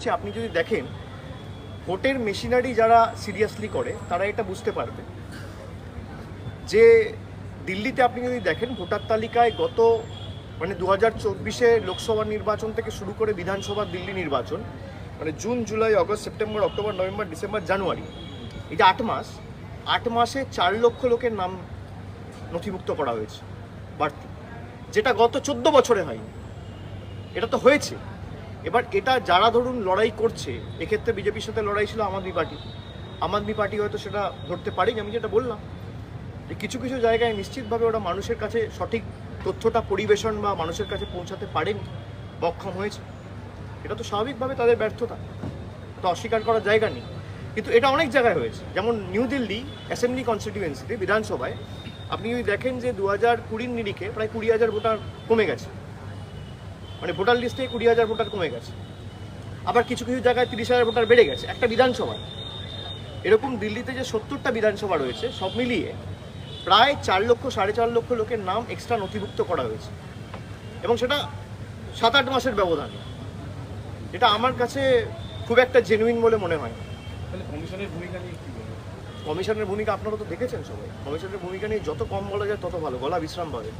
হচ্ছে, আপনি যদি দেখেন, ভোটের মেশিনারি যারা সিরিয়াসলি করে, তারা এটা বুঝতে পারবে। যে দিল্লিতে আপনি যদি দেখেন, ভোটার তালিকায় গত মানে দু হাজার চব্বিশে লোকসভা নির্বাচন থেকে শুরু করে বিধানসভা দিল্লি নির্বাচন মানে June, July August September, October, November, December, January, এই যে আট মাস, আট মাসে চার লক্ষ লোকের নাম নথিভুক্ত করা হয়েছে, বাড়তি। যেটা গত চোদ্দ বছরে হয়নি। এটা তো হয়েছে। এবার এটা যারা ধরুন লড়াই করছে, এক্ষেত্রে বিজেপির সাথে লড়াই ছিল আম আদমি পার্টি। আম আদমি পার্টি হয়তো সেটা ধরতে পারেনি, আমি যেটা বললাম। যে কিছু কিছু জায়গায় নিশ্চিতভাবে ওরা মানুষের কাছে সঠিক তথ্যটা, পরিবেশন বা মানুষের কাছে পৌঁছাতে পারেনি বা অক্ষম হয়েছে। এটা তো স্বাভাবিকভাবে তাদের ব্যর্থতা। তো অস্বীকার করার জায়গা নেই। কিন্তু এটা অনেক জায়গায় হয়েছে। যেমন নিউ দিল্লি অ্যাসেম্বলি কনস্টিটিউয়েন্সিতে, বিধানসভায়, আপনি যদি দেখেন যে দু হাজার কুড়ির নিরিখে প্রায় কুড়ি হাজার ভোটার কমে গেছে। মানে ভোটার লিস্টে কুড়ি হাজার ভোটার কমে গেছে। আবার কিছু কিছু জায়গায় তিরিশ হাজার ভোটার বেড়ে গেছে। একটা বিধানসভায় এরকম দিল্লিতে যে সত্তরটা বিধানসভা রয়েছে সব মিলিয়ে প্রায় চার লক্ষ সাড়ে চার লক্ষ লোকের নাম এক্সট্রা নথিভুক্ত করা হয়েছে। এবং সেটা সাত আট মাসের ব্যবধানে। এটা আমার কাছে খুব একটা জেনুইন বলে মনে হয় তাহলে কমিশনের ভূমিকা নিয়ে কমিশনের ভূমিকা আপনারা তো দেখেছেন সবাই। কমিশনের ভূমিকা নিয়ে যত কম বলা যায় তত ভালো। গলা বিশ্রাম পাবে